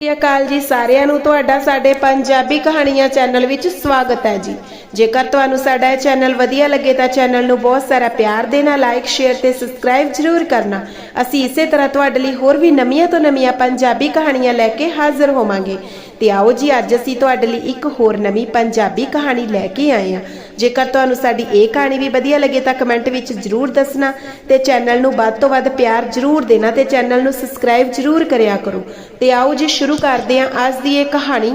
ਸਤਿ ਸ਼੍ਰੀ ਅਕਾਲ ਜੀ ਸਾਰਿਆਂ ਨੂੰ। ਤੁਹਾਡਾ ਸਾਡੇ ਪੰਜਾਬੀ ਕਹਾਣੀਆਂ ਚੈਨਲ ਵਿੱਚ ਸਵਾਗਤ ਹੈ ਜੀ। ਜੇਕਰ ਤੁਹਾਨੂੰ ਸਾਡਾ ਇਹ ਚੈਨਲ ਵਧੀਆ ਲੱਗੇ ਤਾਂ ਚੈਨਲ ਨੂੰ ਬਹੁਤ ਸਾਰਾ ਪਿਆਰ ਦੇਣਾ ਲਾਈਕ ਸ਼ੇਅਰ ਤੇ ਸਬਸਕ੍ਰਾਈਬ ਜ਼ਰੂਰ ਕਰਨਾ। ਅਸੀਂ ਇਸੇ ਤਰ੍ਹਾਂ ਤੁਹਾਡੇ ਲਈ ਹੋਰ ਵੀ ਨਵੀਆਂ ਤੋਂ ਨਵੀਆਂ ਪੰਜਾਬੀ ਕਹਾਣੀਆਂ ਲੈ ਕੇ ਹਾਜ਼ਰ ਹੋਵਾਂਗੇ। ਤੇ ਆਓ ਜੀ, ਅੱਜ ਅਸੀਂ ਤੁਹਾਡੇ ਲਈ ਇੱਕ ਹੋਰ ਨਵੀਂ ਪੰਜਾਬੀ ਕਹਾਣੀ ਲੈ ਕੇ ਆਏ ਹਾਂ। ਜੇਕਰ ਤੁਹਾਨੂੰ ਸਾਡੀ ਇਹ ਕਹਾਣੀ ਵੀ ਵਧੀਆ ਲੱਗੇ ਤਾਂ ਕਮੈਂਟ ਵਿੱਚ ਜ਼ਰੂਰ ਦੱਸਣਾ ਤੇ ਚੈਨਲ ਨੂੰ ਵੱਧ ਤੋਂ ਵੱਧ ਪਿਆਰ ਜ਼ਰੂਰ ਦੇਣਾ ਤੇ ਚੈਨਲ ਨੂੰ ਸਬਸਕ੍ਰਾਈਬ ਜ਼ਰੂਰ ਕਰਿਆ ਕਰੋ। ਤੇ ਆਓ ਜੀ, ਸ਼ੁਰੂ ਕਰਦੇ ਹਾਂ ਅੱਜ ਦੀ ਇਹ ਕਹਾਣੀ।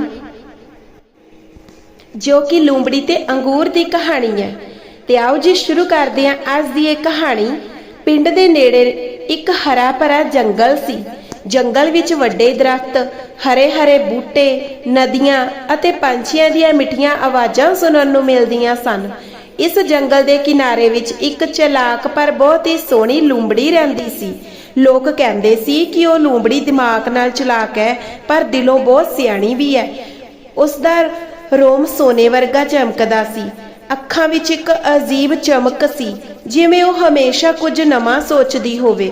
ਜੋ ਕਿ ਲੂੰਬੜੀ ਤੇ ਅੰਗੂਰ ਦੀ ਕਹਾਣੀ ਹੈ। ਤੇ ਆਓ ਜੀ ਸ਼ੁਰੂ ਕਰਦੇ ਹਾਂ ਅੱਜ ਦੀ ਇਹ ਕਹਾਣੀ। ਪਿੰਡ ਦੇ ਨੇੜੇ ਇੱਕ ਹਰਾ ਭਰਾ ਜੰਗਲ ਸੀ। ਜੰਗਲ ਵਿੱਚ ਵੱਡੇ ਦਰਖਤ, ਹਰੇ-ਹਰੇ ਬੂਟੇ, ਨਦੀਆਂ ਅਤੇ ਪੰਛੀਆਂ ਦੀਆਂ ਮਿੱਠੀਆਂ ਆਵਾਜ਼ਾਂ ਸੁਣਨ ਨੂੰ ਮਿਲਦੀਆਂ ਸਨ। ਇਸ ਜੰਗਲ ਦੇ ਕਿਨਾਰੇ ਵਿੱਚ ਇੱਕ ਚਲਾਕ ਪਰ ਬਹੁਤ ਹੀ ਸੋਹਣੀ ਲੂੰਬੜੀ ਰਹਿੰਦੀ ਸੀ। ਲੋਕ ਕਹਿੰਦੇ ਸੀ ਕਿ ਉਹ ਲੂੰਬੜੀ ਦਿਮਾਗ ਨਾਲ ਚਲਾਕ ਹੈ, ਪਰ ਦਿਲੋਂ ਬਹੁਤ ਸਿਆਣੀ ਵੀ ਹੈ। ਉਸ ਦਾ ਰੋਮ ਸੋਨੇ ਵਰਗਾ ਚਮਕਦਾ ਸੀ। ਅੱਖਾਂ ਵਿੱਚ ਇੱਕ ਅਜੀਬ ਚਮਕ ਸੀ, ਜਿਵੇਂ ਉਹ ਹਮੇਸ਼ਾ ਕੁਝ ਨਵਾਂ ਸੋਚਦੀ ਹੋਵੇ।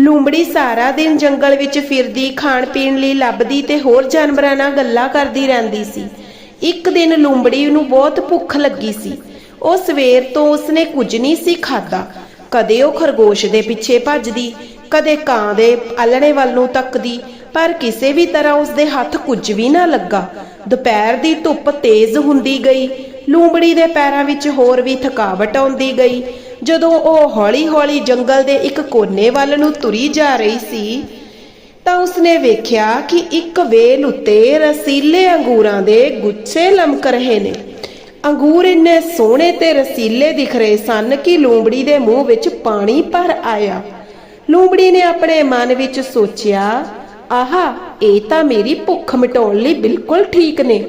ਲੂੰਬੜੀ ਸਾਰਾ ਦਿਨ ਜੰਗਲ ਵਿੱਚ ਫਿਰਦੀ ਖਾਣ ਪੀਣ ਲਈ ਲੱਭਦੀ ਤੇ ਹੋਰ ਜਾਨਵਰਾਂ ਨਾਲ ਗੱਲਾਂ ਕਰਦੀ ਰਹਿੰਦੀ ਸੀ। ਇੱਕ ਦਿਨ ਲੂੰਬੜੀ ਨੂੰ ਬਹੁਤ ਭੁੱਖ ਲੱਗੀ ਸੀ। ਉਹ ਸਵੇਰ ਤੋਂ ਉਸਨੇ ਕੁਝ ਨਹੀਂ ਸੀ ਖਾਦਾ ਕਦੇ ਉਹ ਖਰਗੋਸ਼ ਦੇ ਪਿੱਛੇ ਭੱਜਦੀ, ਕਦੇ ਕਾਂ ਦੇ ਆਲਣੇ ਵੱਲ ਨੂੰ ਤੱਕਦੀ ਪਰ ਕਿਸੇ ਵੀ ਤਰ੍ਹਾਂ ਉਸਦੇ ਹੱਥ ਕੁਝ ਵੀ ਨਾ ਲੱਗਾ। ਦੁਪਹਿਰ ਦੀ ਧੁੱਪ ਤੇਜ਼ ਹੁੰਦੀ ਗਈ। ਲੂੰਬੜੀ ਦੇ ਪੈਰਾਂ ਵਿੱਚ ਹੋਰ ਵੀ ਥਕਾਵਟ ਆਉਂਦੀ ਗਈ। ਜਦੋਂ ਉਹ ਹੌਲੀ-ਹੌਲੀ ਜੰਗਲ ਦੇ ਇੱਕ ਕੋਨੇ ਵੱਲ ਨੂੰ ਤੁਰੀ ਜਾ ਰਹੀ ਸੀ, ਤਾਂ ਉਸਨੇ ਵੇਖਿਆ ਕਿ ਇੱਕ ਵੇਲ ਉੱਤੇ ਰਸੀਲੇ ਅੰਗੂਰਾਂ ਦੇ ਗੁੱਛੇ ਲਮਕ ਰਹੇ ਨੇ। ਅੰਗੂਰ ਇੰਨੇ ਸੋਹਣੇ ਤੇ ਰਸੀਲੇ ਦਿਖ ਰਹੇ ਸਨ ਕਿ ਲੂੰਬੜੀ ਦੇ ਮੂੰਹ ਵਿੱਚ ਪਾਣੀ ਭਰ ਆਇਆ। ਲੂੰਬੜੀ ਨੇ ਆਪਣੇ ਮਨ ਵਿੱਚ ਸੋਚਿਆ ਆਹਾ, ਇਹ ਤਾਂ ਮੇਰੀ ਭੁੱਖ ਮਿਟਾਉਣ ਲਈ ਬਿਲਕੁਲ ਠੀਕ ਨੇ।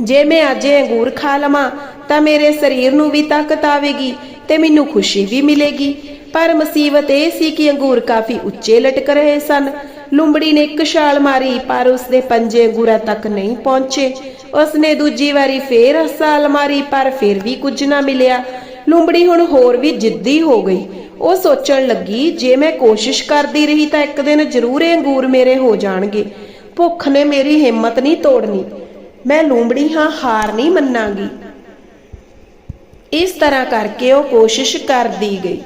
ਜੇ ਮੈਂ ਅੱਜ ਇਹ ਅੰਗੂਰ ਖਾ ਲਵਾਂ, ਤਾਂ ਮੇਰੇ ਸਰੀਰ ਨੂੰ ਵੀ ਤਾਕਤ ਆਵੇਗੀ ਤੇ ਮੈਨੂੰ ਖੁਸ਼ੀ ਵੀ ਮਿਲੇਗੀ। ਪਰ ਮੁਸੀਬਤ ਇਹ ਸੀ ਕਿ ਅੰਗੂਰ ਕਾਫੀ ਉੱਚੇ ਲਟਕ ਰਹੇ ਸਨ। ਲੂੰਬੜੀ ਨੇ ਇੱਕ ਛਾਲ ਮਾਰੀ, ਪਰ ਉਸਦੇ ਪੰਜੇ ਅੰਗੂਰਾਂ ਤੱਕ ਨਹੀਂ ਪਹੁੰਚੇ। ਉਸਨੇ ਦੂਜੀ ਵਾਰੀ ਫੇਰ ਛਾਲ ਮਾਰੀ, ਪਰ ਫਿਰ ਵੀ ਕੁਝ ਨਾ ਮਿਲਿਆ। ਲੂੰਬੜੀ ਹੁਣ ਹੋਰ ਵੀ ਜਿੱਦੀ ਹੋ ਗਈ। ਉਹ ਸੋਚਣ ਲੱਗੀ, ਜੇ ਮੈਂ ਕੋਸ਼ਿਸ਼ ਕਰਦੀ ਰਹੀ ਤਾਂ ਇੱਕ ਦਿਨ ਜ਼ਰੂਰ ਇਹ ਅੰਗੂਰ ਮੇਰੇ ਹੋ ਜਾਣਗੇ। ਭੁੱਖ ਨੇ ਮੇਰੀ ਹਿੰਮਤ ਨਹੀਂ ਤੋੜਨੀ। ਮੈਂ ਲੂੰਬੜੀ ਹਾਂ, ਹਾਰ ਨਹੀਂ ਮੰਨਾਂਗੀ। ਇਸ ਤਰ੍ਹਾਂ ਕਰਕੇ ਉਹ ਕੋਸ਼ਿਸ਼ ਕਰਦੀ ਗਈ।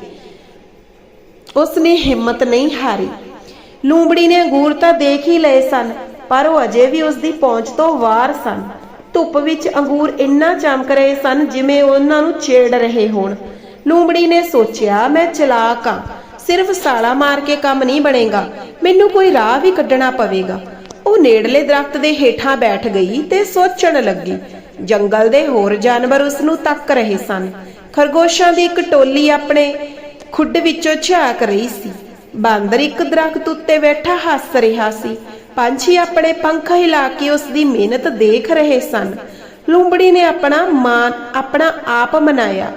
ਉਸਨੇ ਹਿੰਮਤ ਨਹੀਂ ਹਾਰੀ। ਲੂੰਬੜੀ ਨੇ ਅੰਗੂਰ ਤਾਂ ਦੇਖ ਹੀ ਲਏ ਸਨ, ਪਰ ਉਹ ਅਜੇ ਵੀ ਉਸ ਦੀ ਪਹੁੰਚ ਤੋਂ ਵਾਰ ਸਨ। ਧੁੱਪ ਵਿੱਚ ਅੰਗੂਰ ਇੰਨਾ ਚਮਕ ਰਹੇ ਸਨ ਜਿਵੇਂ ਉਹਨਾਂ ਨੂੰ ਛੇੜ ਰਹੇ ਹੋਣ। ਲੂੰਬੜੀ ਨੇ ਸੋਚਿਆ, ਮੈਂ ਚਲਾਕ ਆ। ਸਿਰਫ ਸਾਲਾ ਮਾਰ ਕੇ ਕੰਮ ਨਹੀਂ ਬਣੇਗਾ। ਮੈਨੂੰ ਕੋਈ ਰਾਹ ਵੀ ਕੱਢਣਾ ਪਵੇਗਾ। ਉਹ ਨੇੜਲੇ ਦਰਖਤ ਦੇ ਹੇਠਾਂ ਬੈਠ ਗਈ ਤੇ ਸੋਚਣ ਲੱਗੀ, ਜੰਗਲ ਦੇ ਹੋਰ ਜਾਨਵਰ ਉਸ ਨੂੰ ਤੱਕ ਰਹੇ ਸਨ। ਖਰਗੋਸ਼ਾਂ ਦੀ ਇੱਕ ਟੋਲੀ ਆਪਣੇ ਖੁੱਡ ਵਿੱਚੋਂ ਝਾਕ ਰਹੀ ਸੀ। ਬਾਂਦਰ ਇੱਕ ਦਰਖਤ ਉੱਤੇ ਬੈਠਾ ਹੱਸ ਰਿਹਾ ਸੀ। ਪੰਛੀ ਆਪਣੇ ਪੰਖ ਹਿਲਾ ਕੇ ਉਸ ਦੀ ਮਿਹਨਤ ਦੇਖ ਰਹੇ ਸਨ। ਲੂੰਬੜੀ ਨੇ ਆਪਣਾ ਮਾਨ, ਆਪਣਾ ਆਪ ਮਨਾਇਆ।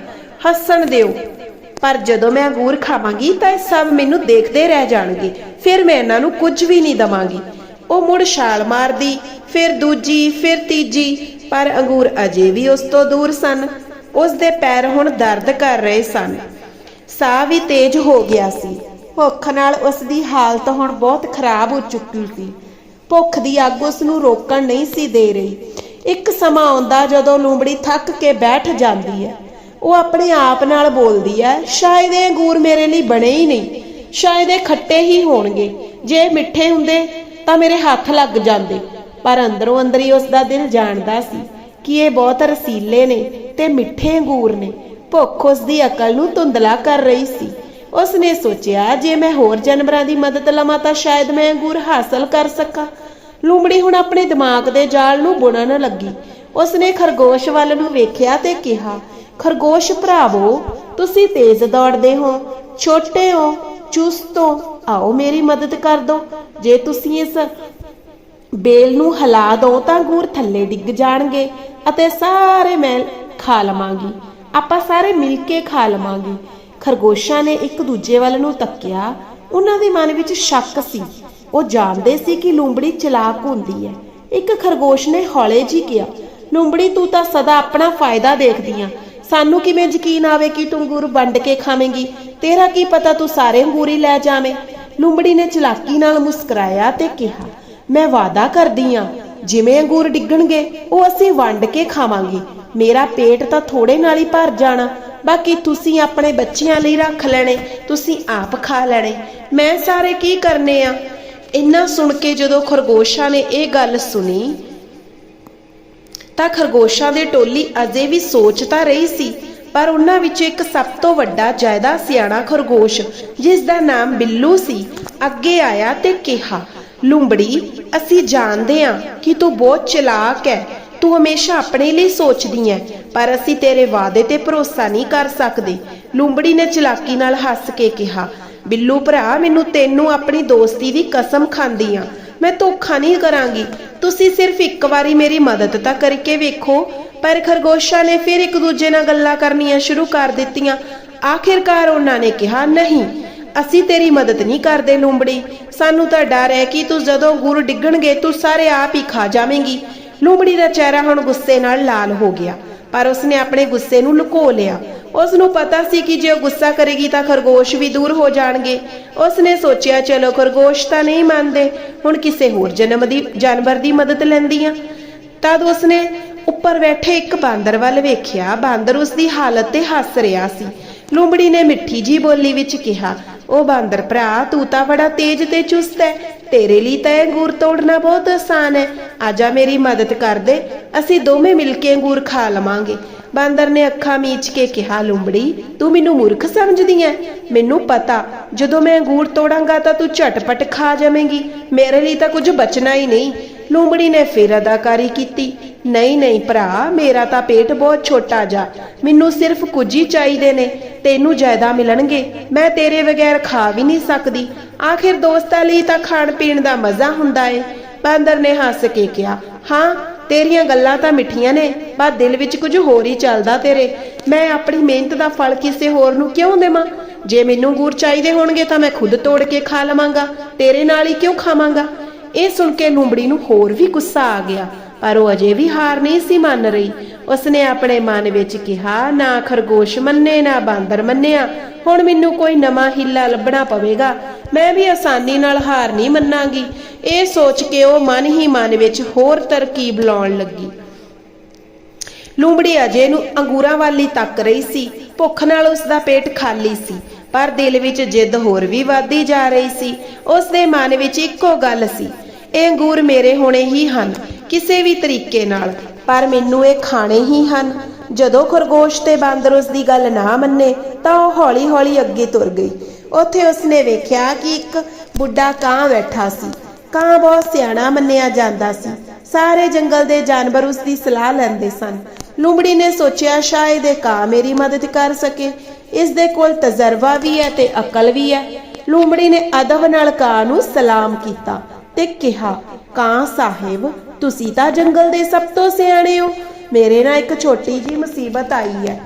ਹੱਸਣ ਦਿਓ। ਪਰ ਜਦੋਂ ਮੈਂ ਅੰਗੂਰ ਖਾਵਾਂਗੀ ਤਾਂ ਇਹ ਸਭ ਮੈਨੂੰ ਦੇਖਦੇ ਰਹਿ ਜਾਣਗੇ। ਫਿਰ ਮੈਂ ਇਹਨਾਂ ਨੂੰ ਕੁਝ ਵੀ ਨਹੀਂ ਦਵਾਂਗੀ। ਉਹ ਮੁੜ ਛਾਲ ਮਾਰਦੀ, ਫਿਰ ਦੂਜੀ, ਫਿਰ ਤੀਜੀ, ਪਰ ਅੰਗੂਰ ਅਜੇ ਵੀ ਉਸ ਤੋਂ ਦੂਰ ਸਨ। ਉਸ ਦੇ ਪੈਰ ਹੁਣ ਦਰਦ ਕਰ ਰਹੇ ਸਨ। ਸਾਹ ਵੀ ਤੇਜ਼ ਹੋ ਗਿਆ ਸੀ। ਭੁੱਖ ਨਾਲ ਉਸ ਦੀ ਹਾਲਤ ਹੁਣ ਬਹੁਤ ਖਰਾਬ ਹੋ ਚੁੱਕੀ ਸੀ। ਭੁੱਖ ਦੀ ਅੱਗ ਉਸ ਨੂੰ ਰੋਕਣ ਨਹੀਂ ਸੀ ਦੇ ਰਹੀ। ਇੱਕ ਸਮਾਂ ਆਉਂਦਾ ਜਦੋਂ ਲੂੰਬੜੀ ਥੱਕ ਕੇ ਬੈਠ ਜਾਂਦੀ ਹੈ। ਉਹ ਆਪਣੇ ਆਪ ਨਾਲ ਬੋਲਦੀ ਹੈ ਸ਼ਾਇਦ ਇਹ ਅੰਗੂਰ ਮੇਰੇ ਲਈ ਬਣੇ ਹੀ ਨਹੀਂ, ਸ਼ਾਇਦ ਇਹ ਖੱਟੇ ਹੀ ਹੋਣਗੇ। ਜੇ ਮਿੱਠੇ ਹੁੰਦੇ ਤਾਂ ਮੇਰੇ ਹੱਥ ਲੱਗ ਜਾਂਦੇ। ਪਰ ਅੰਦਰੋਂ ਅੰਦਰ ਹੀ ਉਸ ਦਾ ਦਿਲ ਜਾਣਦਾ ਸੀ ਕਿ ਇਹ ਬਹੁਤ ਰਸੀਲੇ ਨੇ ਤੇ ਮਿੱਠੇ ਅੰਗੂਰ ਨੇ। ਭੁੱਖ ਉਸ ਦੀ ਅਕਲ ਨੂੰ ਧੁੰਦਲਾ ਕਰ ਰਹੀ ਸੀ। ਉਸ ਨੇ ਸੋਚਿਆ, ਜੇ ਮੈਂ ਹੋਰ ਜਾਨਵਰਾਂ ਦੀ ਮਦਦ ਲਵਾਂ ਤਾਂ ਸ਼ਾਇਦ ਮੈਂ ਅੰਗੂਰ ਹਾਸਲ ਕਰ ਸਕਾਂ। ਲੂੰਬੜੀ ਹੁਣ ਆਪਣੇ ਦਿਮਾਗ ਦੇ ਜਾਲ ਨੂੰ ਬੁਣਨ ਲੱਗੀ। ਉਸ ਨੇ ਖਰਗੋਸ਼ ਵੱਲ ਨੂੰ ਵੇਖਿਆ ਤੇ ਕਿਹਾ ਖਰਗੋਸ਼ ਭਰਾਵੋ, ਤੁਸੀਂ ਤੇਜ਼ ਦੌੜਦੇ ਹੋ। ਛੋਟੇ ਹੋ, ਚੁਸਤ ਹੋ, ਆਓ ਮੇਰੀ ਮਦਦ ਕਰ ਦਿਓ ਜੇ ਤੁਸੀਂ ਇਸ ਬੇਲ ਨੂੰ ਹਿਲਾ ਦੋ ਤਾਂ ਅੰਗੂਰ ਥੱਲੇ ਡਿੱਗ ਜਾਣਗੇ ਅਤੇ ਸਾਰੇ ਮੈਂ ਖਾ ਲਵਾਂਗੀ। ਆਪਾਂ ਸਾਰੇ ਮਿਲ ਕੇ ਖਾ ਲਵਾਂਗੇ। ਖਰਗੋਸ਼ਾਂ ਨੇ ਇੱਕ ਦੂਜੇ ਵੱਲ ਨੂੰ ਤੱਕਿਆ। ਉਹਨਾਂ ਦੇ ਮਨ ਵਿੱਚ ਸ਼ੱਕ ਸੀ। ਉਹ ਜਾਣਦੇ ਸੀ ਕਿ ਲੂੰਬੜੀ ਚਲਾਕ ਹੁੰਦੀ ਹੈ। ਇੱਕ ਖਰਗੋਸ਼ ਨੇ ਹੌਲੇ ਜੀ ਕਿਹਾ, ਲੂੰਬੜੀ, ਤੂੰ ਤਾਂ ਸਦਾ ਆਪਣਾ ਫਾਇਦਾ ਦੇਖਦੀ ਆ। ਸਾਨੂੰ ਕਿਵੇਂ ਯਕੀਨ ਆਵੇ ਕਿ ਤੂੰ ਅੰਗੂਰ ਵੰਡ ਕੇ ਖਾਵੇਂਗੀ? ਤੇਰਾ ਕੀ ਪਤਾ ਤੂੰ ਸਾਰੇ ਅੰਗੂਰ ਲੈ ਜਾਵੇਂ? ਲੂੰਬੜੀ ਨੇ ਚਲਾਕੀ ਨਾਲ ਮੁਸਕਰਾਇਆ ਤੇ ਕਿਹਾ, ਮੈਂ ਵਾਅਦਾ ਕਰਦੀ ਆ, ਜਿਵੇਂ ਅੰਗੂਰ ਡਿੱਗਣਗੇ, ਉਹ ਅਸੀਂ ਵੰਡ ਕੇ ਖਾਵਾਂਗੇ। ਮੇਰਾ ਪੇਟ ਤਾਂ ਥੋੜੇ ਨਾਲ ਹੀ ਭਰ ਜਾਣਾ। ਬਾਕੀ ਤੁਸੀਂ ਆਪਣੇ ਬੱਚਿਆਂ ਲਈ ਰੱਖ ਲੈਣੇ, ਤੁਸੀਂ ਆਪ ਖਾ ਲੈਣੇ। ਮੈਂ ਸਾਰੇ ਕੀ ਕਰਨੇ ਆ? ਇੰਨਾ ਸੁਣ ਕੇ ਜਦੋਂ ਖਰਗੋਸ਼ਾਂ ਨੇ ਇਹ ਗੱਲ ਸੁਣੀ ਤਾਂ ਖਰਗੋਸ਼ਾਂ ਦੇ ਟੋਲੀ ਅਜੇ ਵੀ ਸੋਚ ਤਾਂ ਰਹੀ ਸੀ, ਪਰ ਉਹਨਾਂ ਵਿੱਚ ਇੱਕ ਸਭ ਤੋਂ ਵੱਡਾ ਜਾਇਦਾ ਸਿਆਣਾ ਖਰਗੋਸ਼, ਜਿਸ ਦਾ ਨਾਮ ਬਿੱਲੂ ਸੀ, ਅੱਗੇ ਆਇਆ ਤੇ ਕਿਹਾ, ਲੂੰਬੜੀ, ਅਸੀਂ ਜਾਣਦੇ ਹਾਂ ਕਿ ਤੂੰ ਬਹੁਤ ਚਲਾਕ ਹੈ, ਤੂੰ ਹਮੇਸ਼ਾ ਆਪਣੇ ਲਈ ਸੋਚਦੀ ਹੈ, ਪਰ ਅਸੀਂ ਤੇਰੇ ਵਾਅਦੇ ਤੇ ਭਰੋਸਾ ਨਹੀਂ ਕਰ ਸਕਦੇ। ਲੂੰਬੜੀ ਨੇ ਚਲਾਕੀ ਨਾਲ ਹੱਸ ਕੇ ਕਿਹਾ, ਬਿੱਲੂ ਭਰਾ, ਮੈਨੂੰ ਤੈਨੂੰ ਆਪਣੀ ਦੋਸਤੀ ਦੀ ਕਸਮ ਖਾਂਦੀ ਆ। ਮੈਂ ਧੋਖਾ ਨਹੀਂ ਕਰਾਂਗੀ। ਤੁਸੀਂ ਸਿਰਫ ਇੱਕ ਵਾਰੀ ਮੇਰੀ ਮਦਦ ਤਾਂ ਕਰਕੇ ਵੇਖੋ। ਪਰ ਖਰਗੋਸ਼ਾਂ ਨੇ ਫਿਰ ਇੱਕ ਦੂਜੇ ਨਾਲ ਗੱਲਾਂ ਕਰਨੀਆਂ ਸ਼ੁਰੂ ਕਰ ਦਿੱਤੀਆਂ। ਆਖਿਰਕਾਰ ਉਹਨਾਂ ਨੇ ਕਿਹਾ, ਨਹੀਂ, ਅਸੀਂ ਤੇਰੀ ਮਦਦ ਨਹੀਂ ਕਰਦੇ ਲੂੰਬੜੀ। ਸਾਨੂੰ ਤਾਂ ਡਰ ਹੈ ਕਿ ਤੂੰ ਜਦੋਂ ਗੁਰ ਡਿੱਗਣਗੇ, ਤੂੰ ਸਾਰੇ ਆਪ ਹੀ ਖਾ ਜਾਵੇਂਗੀ। ਲੂੰਬੜੀ ਦਾ ਚਿਹਰਾ ਹੁਣ ਗੁੱਸੇ ਨਾਲ ਲਾਲ ਹੋ ਗਿਆ, ਪਰ ਉਸਨੇ ਆਪਣੇ ਗੁੱਸੇ ਨੂੰ ਲੁਕੋ ਲਿਆ। ਉਸ ਨੂੰ ਪਤਾ ਸੀ ਕਿ ਜੇ ਉਹ ਗੁੱਸਾ ਕਰੇਗੀ ਤਾਂ ਖਰਗੋਸ਼ ਵੀ ਦੂਰ ਹੋ ਜਾਣਗੇ। ਉਸਨੇ ਸੋਚਿਆ, ਚਲੋ, ਖਰਗੋਸ਼ ਤਾਂ ਨਹੀਂ ਮੰਨਦੇ। ਹੁਣ ਕਿਸੇ ਹੋਰ ਜਨਮ ਦੀ, ਜਾਨਵਰ ਦੀ ਮਦਦ ਲੈਂਦੀ ਆ ਤਦ ਉਸਨੇ ਉੱਪਰ ਬੈਠੇ ਇੱਕ ਬਾਂਦਰ ਵੱਲ ਵੇਖਿਆ। ਬਾਂਦਰ ਉਸ ਦੀ ਹਾਲਤ ਤੇ ਹੱਸ ਰਿਹਾ ਸੀ। ਲੂੰਬੜੀ ਨੇ ਮਿੱਠੀ ਜੀ ਬੋਲੀ ਵਿੱਚ ਕਿਹਾ, ਉਹ ਬਾਂਦਰ ਭਰਾ, ਤੂੰ ਤਾਂ ਬੜਾ ਤੇਜ਼ ਤੇ ਚੁਸਤ ਹੈ ਤੇਰੇ ਲਈ ਤਾਂ ਇਹ ਅੰਗੂਰ ਤੋੜਨਾ ਬਹੁਤ ਆਸਾਨ ਹੈ ਆਜਾ ਮੇਰੀ ਮਦਦ ਕਰ ਦੇ। ਅਸੀਂ ਦੋਵੇਂ ਮਿਲ ਕੇ ਅੰਗੂਰ ਖਾ ਲਵਾਂਗੇ। ਬਾਂਦਰ ਨੇ ਅੱਖਾਂ ਮੀਚ ਕੇ ਕਿਹਾ, ਲੂੰਬੜੀ, ਤੂੰ ਮੈਨੂੰ ਮੂਰਖ ਸਮਝਦੀ ਐ? ਮੈਨੂੰ ਪਤਾ, ਜਦੋਂ ਮੈਂ ਅੰਗੂਰ ਤੋੜਾਂਗਾ ਤਾਂ ਤੂੰ ਝਟਪਟ ਖਾ ਜਾਵੇਂਗੀ। ਮੇਰੇ ਲਈ ਤਾਂ ਕੁਝ ਬਚਣਾ ਹੀ ਨਹੀਂ। ਲੂੰਬੜੀ ਨੇ ਫਿਰ ਅਦਾਕਾਰੀ ਕੀਤੀ, ਨਹੀਂ ਨਹੀਂ ਭਰਾ, ਮੇਰਾ ਤਾਂ ਪੇਟ ਬਹੁਤ ਛੋਟਾ ਜਾ। ਮੈਨੂੰ ਸਿਰਫ ਕੁਝ ਹੀ ਚਾਹੀਦੇ ਨੇ, ਤੈਨੂੰ ਜ਼ਿਆਦਾ ਮਿਲਣਗੇ। ਮੈਂ ਤੇਰੇ ਬਗੈਰ ਖਾ ਵੀ ਨਹੀਂ ਸਕਦੀ। ਆਖਿਰ ਦੋਸਤਾਂ ਲਈ ਤਾਂ ਖਾਣ ਪੀਣ ਦਾ ਮਜ਼ਾ ਹੁੰਦਾ ਏ। ਬਾਂਦਰ ਨੇ ਹੱਸ ਕੇ ਕਿਹਾ, ਹਾਂ ਤੇਰੀਆਂ ਗੱਲਾਂ ਤਾਂ ਮਿੱਠੀਆਂ ਨੇ, ਪਰ ਦਿਲ ਵਿੱਚ ਕੁਝ ਹੋਰ ਹੀ ਚੱਲਦਾ ਤੇਰੇ। ਮੈਂ ਆਪਣੀ ਮਿਹਨਤ ਦਾ ਫਲ ਕਿਸੇ ਹੋਰ ਨੂੰ ਕਿਉਂ ਦੇਵਾਂ? ਜੇ ਮੈਨੂੰ ਅੰਗੂਰ ਚਾਹੀਦੇ ਹੋਣਗੇ ਤਾਂ ਮੈਂ ਖੁਦ ਤੋੜ ਕੇ ਖਾ ਲਵਾਂਗਾ, ਤੇਰੇ ਨਾਲ ਹੀ ਕਿਉਂ ਖਾਵਾਂਗਾ? ਇਹ ਸੁਣ ਕੇ ਲੂੰਬੜੀ ਨੂੰ ਹੋਰ ਵੀ ਗੁੱਸਾ ਆ ਗਿਆ। ਪਰ ਉਹ ਅਜੇ ਵੀ ਹਾਰ ਨਹੀਂ ਸੀ ਮੰਨ ਰਹੀ। ਉਸਨੇ ਆਪਣੇ ਮਨ ਵਿੱਚ ਕਿਹਾ, ਨਾ ਖਰਗੋਸ਼ ਮੰਨੇ, ਨਾ ਬਾਂਦਰ ਮੰਨਿਆ। ਹੁਣ ਮੈਨੂੰ ਕੋਈ ਨਵਾਂ ਹਿੱਲਾ ਲੱਭਣਾ ਪਵੇਗਾ। ਮੈਂ ਵੀ ਆਸਾਨੀ ਨਾਲ ਹਾਰ ਨਹੀਂ ਮੰਨਾਂਗੀ। ਇਹ ਸੋਚ ਕੇ ਉਹ ਮਨ ਹੀ ਮਨ ਵਿੱਚ ਹੋਰ ਤਰਕੀਬ ਲਾਉਣ ਲੱਗੀ। ਲੂੰਬੜੀ ਅਜੇ ਨੂੰ ਅੰਗੂਰਾਂ ਵਾਲੀ ਤੱਕ ਰਹੀ ਸੀ। ਭੁੱਖ ਨਾਲ ਉਸ ਦਾ ਪੇਟ ਖਾਲੀ ਸੀ, ਪਰ ਦਿਲ ਵਿੱਚ ਜਿੱਦ ਹੋਰ ਵੀ ਵੱਧਦੀ ਜਾ ਰਹੀ ਸੀ। ਉਸ ਦੇ ਮਨ ਵਿੱਚ ਇੱਕੋ ਗੱਲ ਸੀ, ਇਹ ਅੰਗੂਰ ਮੇਰੇ ਹੋਣੇ ਹੀ ਹਨ। ਕਿਸੇ ਵੀ ਤਰੀਕੇ ਨਾਲ, ਪਰ ਮੈਨੂੰ ਇਹ ਖਾਣੇ ਹੀ ਹਨ। ਜਦੋਂ ਖਰਗੋਸ਼ ਤੇ ਬਾਂਦਰ ਉਸ ਦੀ ਗੱਲ ਨਾ ਮੰਨੇ, ਤਾਂ ਉਹ ਹੌਲੀ-ਹੌਲੀ ਅੱਗੇ ਤੁਰ ਗਈ। ਉੱਥੇ ਉਸਨੇ ਵੇਖਿਆ ਕਿ ਇੱਕ ਬੁੱਢਾ ਕਾਂ ਬੈਠਾ ਸੀ। ਕਾਂ ਬਹੁਤ ਸਿਆਣਾ ਮੰਨਿਆ ਜਾਂਦਾ ਸੀ। ਸਾਰੇ ਜੰਗਲ ਦੇ ਜਾਨਵਰ ਉਸ ਦੀ ਸਲਾਹ ਲੈਂਦੇ ਸਨ। ਲੂੰਬੜੀ ਨੇ ਸੋਚਿਆ, ਸ਼ਾਇਦ ਇਹ ਕਾਂ ਮੇਰੀ ਮਦਦ ਕਰ ਸਕੇ। ਇਸ ਦੇ ਕੋਲ ਤਜਰਬਾ ਵੀ ਹੈ ਤੇ ਅਕਲ ਵੀ ਹੈ। ਲੂੰਬੜੀ ਨੇ ਅਦਬ ਨਾਲ ਕਾਂ ਨੂੰ ਸਲਾਮ ਕੀਤਾ ਤੇ ਕਿਹਾ, ਕਾਂ ਸਾਹਿਬ ਤੁਸੀਂ ਤਾਂ ਜੰਗਲ ਦੇ ਸਭ ਤੋਂ ਸਿਆਣੇ ਹੋ। ਮੇਰੇ ਨਾਲ ਇੱਕ ਛੋਟੀ ਜੀ ਮੁਸੀਬਤ ਆਈ ਹੈ।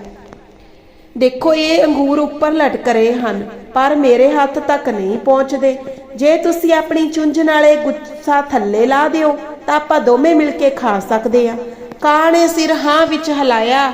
ਦੇਖੋ, ਇਹ ਅੰਗੂਰ ਉੱਪਰ ਲਟਕ ਰਹੇ ਹਨ, ਪਰ ਮੇਰੇ ਹੱਥ ਤੱਕ ਨਹੀਂ ਪਹੁੰਚਦੇ। ਜੇ ਤੁਸੀਂ ਆਪਣੀ ਚੁੰਝ ਨਾਲ ਗੁੱਸਾ ਥੱਲੇ ਲਾ ਦਿਓ, ਤਾਂ ਆਪਾਂ ਦੋਵੇਂ ਮਿਲ ਕੇ ਖਾ ਸਕਦੇ ਆ ਕਾਂ ਨੇ ਸਿਰ ਹਾਂ ਵਿੱਚ ਹਿਲਾਇਆ?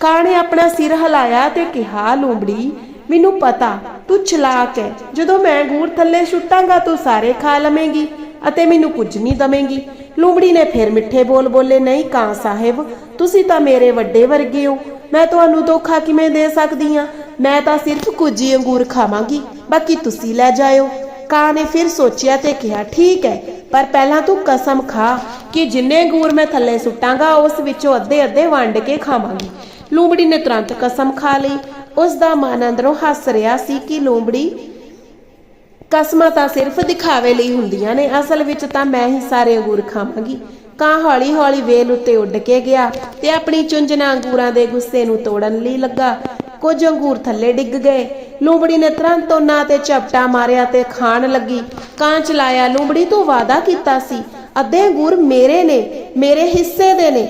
ਕਾਂ ਨੇ ਆਪਣਾ ਸਿਰ ਹਲਾਇਆ ਤੇ ਕਿਹਾ, ਲੂੰਬੜੀ, ਮੈਨੂੰ ਪਤਾ, ਤੂੰ ਚਲਾਕ ਹੈ। ਜਦੋਂ ਮੈਂ ਅੰਗੂਰ ਥੱਲੇ ਸੁੱਟਾਂਗਾ, ਤੂੰ ਸਾਰੇ ਖਾ ਲਵੇਂਗੀ ਅਤੇ ਮੈਨੂੰ ਕੁਝ ਨਹੀਂ ਦਵੇਂਗੀ। ਲੂੰਬੜੀ ਨੇ ਫਿਰ ਮਿੱਠੇ ਬੋਲ ਬੋਲੇ, ਨਹੀਂ ਕਾਂ ਸਾਹਿਬ, ਤੁਸੀਂ ਤਾਂ ਮੇਰੇ ਵੱਡੇ ਵਰਗੇ ਹੋ। ਮੈਂ ਤੁਹਾਨੂੰ ਧੋਖਾ ਕਿਵੇਂ ਦੇ ਸਕਦੀ ਆ? ਮੈਂ ਤਾਂ ਸਿਰਫ ਕੁਝ ਹੀ ਅੰਗੂਰ ਖਾਵਾਂਗੀ, ਬਾਕੀ ਤੁਸੀਂ ਲੈ ਜਾਇਓ। ਕਾਂ ਨੇ ਫਿਰ ਸੋਚਿਆ ਤੇ ਕਿਹਾ, ਠੀਕ ਹੈ ਪਰ ਪਹਿਲਾਂ ਤੂੰ ਕਸਮ ਖਾ ਕਿ ਜਿੰਨੇ ਅੰਗੂਰ ਮੈਂ ਥੱਲੇ ਸੁੱਟਾਂਗਾ, ਉਸ ਵਿੱਚੋਂ ਅੱਧੇ ਅੱਧੇ ਵੰਡ ਕੇ ਖਾਵਾਂਗੀ। ਲੂੰਬੜੀ ਨੇ ਤੁਰੰਤ ਕਸਮ ਖਾ ਲਈ। ਉਸ ਦਾ ਮਨ ਅੰਦਰੋਂ ਹੱਸ ਰਿਹਾ ਸੀ ਕਿ ਲੂੰਬੜੀ ਕਸਮਾਂ ਤਾਂ ਸਿਰਫ ਦਿਖਾਵੇ ਲਈ ਹੁੰਦੀਆਂ ਨੇ। ਅਸਲ ਵਿੱਚ ਤਾਂ ਮੈਂ ਹੀ ਸਾਰੇ ਅੰਗੂਰ ਖਾਵਾਂਗੀ। ਕਾਂ ਹੌਲੀ ਹੌਲੀ ਵੇਲ ਉੱਤੇ ਉੱਡ ਕੇ ਗਿਆ ਤੇ ਆਪਣੀ ਚੁੰਝ ਅੰਗੂਰਾਂ ਦੇ ਗੁੱਸੇ ਨੂੰ ਤੋੜਨ ਲਈ ਲੱਗਾ। ਕੁਝ ਅੰਗੂਰ ਥੱਲੇ ਡਿੱਗ ਗਏ। ਲੂੰਬੜੀ ਨੇ ਤੁਰੰਤ ਉਹਨਾਂ ਤੇ ਝਪਟਾ ਮਾਰਿਆ ਤੇ ਖਾਣ ਲੱਗੀ। ਕਾਂ ਚਲਾਇਆ, ਲੂੰਬੜੀ, ਤੋਂ ਵਾਅਦਾ ਕੀਤਾ ਸੀ। ਅੱਧੇ ਅੰਗੂਰ ਮੇਰੇ ਨੇ, ਮੇਰੇ ਹਿੱਸੇ ਦੇ ਨੇ।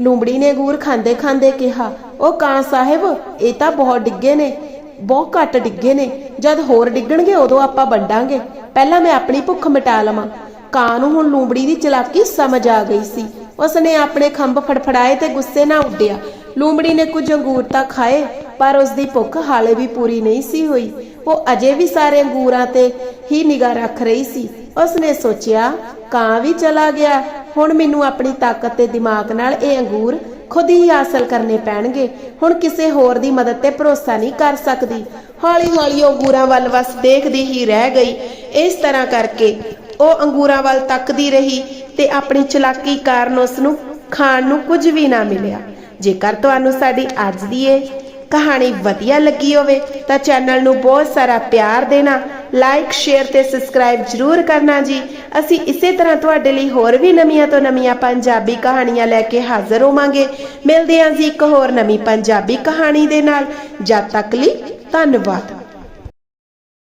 ਲੂੰਬੜੀ ਨੇ ਅੰਗੂਰ ਖਾਂਦੇ ਖਾਂਦੇ ਕਿਹਾ, ਉਹ ਕਾਂ ਸਾਹਿਬ, ਇਹ ਤਾਂ ਬਹੁਤ ਡਿੱਗੇ ਨੇ। ਬਹੁਤ ਘੱਟ ਡਿੱਗੇ ਨੇ। ਜਦ ਹੋਰ ਡਿੱਗਣਗੇ, ਉਦੋਂ ਆਪਾਂ ਵੰਡਾਂਗੇ। ਪਹਿਲਾਂ ਮੈਂ ਆਪਣੀ ਭੁੱਖ ਮਿਟਾ ਲਵਾਂ। ਕਾਂ ਨੂੰ ਹੁਣ ਲੂੰਬੜੀ ਦੀ ਚਲਾਕੀ ਸਮਝ ਆ ਗਈ ਸੀ। ਉਸਨੇ ਆਪਣੇ ਖੰਭ ਫੜਫੜਾਏ ਤੇ ਗੁੱਸੇ ਨਾਲ ਉੱਡਿਆ। ਲੂੰਬੜੀ ਨੇ ਕੁਝ ਅੰਗੂਰ ਤਾਂ ਖਾਏ, ਪਰ ਉਸ ਦੀ ਭੁੱਖ ਹਾਲੇ ਵੀ ਪੂਰੀ ਨਹੀਂ ਸੀ ਹੋਈ। ਉਹ ਅਜੇ ਵੀ ਸਾਰੇ ਅੰਗੂਰਾਂ ਤੇ ਹੀ ਨਿਗਾਹ ਰੱਖ ਰਹੀ ਸੀ। ਉਸਨੇ ਸੋਚਿਆ, ਕਾਂ ਵੀ ਚਲਾ ਗਿਆ। ਹੁਣ ਮੈਨੂੰ ਆਪਣੀ ਤਾਕਤ ਤੇ ਦਿਮਾਗ ਨਾਲ ਇਹ ਅੰਗੂਰ ਖੁਦ ਹੀ ਹਾਸਲ ਕਰਨੇ ਪੈਣਗੇ। ਹੁਣ ਕਿਸੇ ਹੋਰ ਦੀ ਮਦਦ ਤੇ ਭਰੋਸਾ ਨਹੀਂ ਕਰ ਸਕਦੀ। ਹੌਲੀ ਹੌਲੀ ਉਹ ਅੰਗੂਰਾਂ ਵੱਲ ਵਸ ਦੇਖਦੀ ਹੀ ਰਹਿ ਗਈ। ਇਸ ਤਰ੍ਹਾਂ ਕਰਕੇ ਉਹ ਅੰਗੂਰਾਂ ਵੱਲ ਤੱਕਦੀ ਰਹੀ ਤੇ ਆਪਣੀ ਚਲਾਕੀ ਕਾਰਨ ਉਸ ਨੂੰ ਖਾਣ ਨੂੰ ਕੁਝ ਵੀ ਨਾ ਮਿਲਿਆ। ਜੇਕਰ ਤੁਹਾਨੂੰ ਸਾਡੀ ਅੱਜ ਦੀ ਇਹ ਕਹਾਣੀ ਵਧੀਆ ਲੱਗੀ ਹੋਵੇ, ਤਾਂ ਚੈਨਲ ਨੂੰ ਬਹੁਤ ਸਾਰਾ ਪਿਆਰ ਦੇਣਾ ਲਾਈਕ ਸ਼ੇਅਰ ਤੇ ਸਬਸਕ੍ਰਾਈਬ ਜਰੂਰ ਕਰਨਾ ਜੀ। ਅਸੀਂ ਇਸੇ ਤਰ੍ਹਾਂ ਤੁਹਾਡੇ ਲਈ ਹੋਰ ਵੀ ਨਵੀਆਂ ਤੋਂ ਨਵੀਆਂ ਪੰਜਾਬੀ ਕਹਾਣੀਆਂ ਲੈ ਕੇ ਹਾਜ਼ਰ ਹੋਵਾਂਗੇ। ਮਿਲਦੇ ਹਾਂ ਜੀ ਇੱਕ ਹੋਰ ਨਵੀਂ ਪੰਜਾਬੀ ਕਹਾਣੀ ਦੇ ਨਾਲ। ਜਦ ਤੱਕ ਲਈ ਧੰਨਵਾਦ।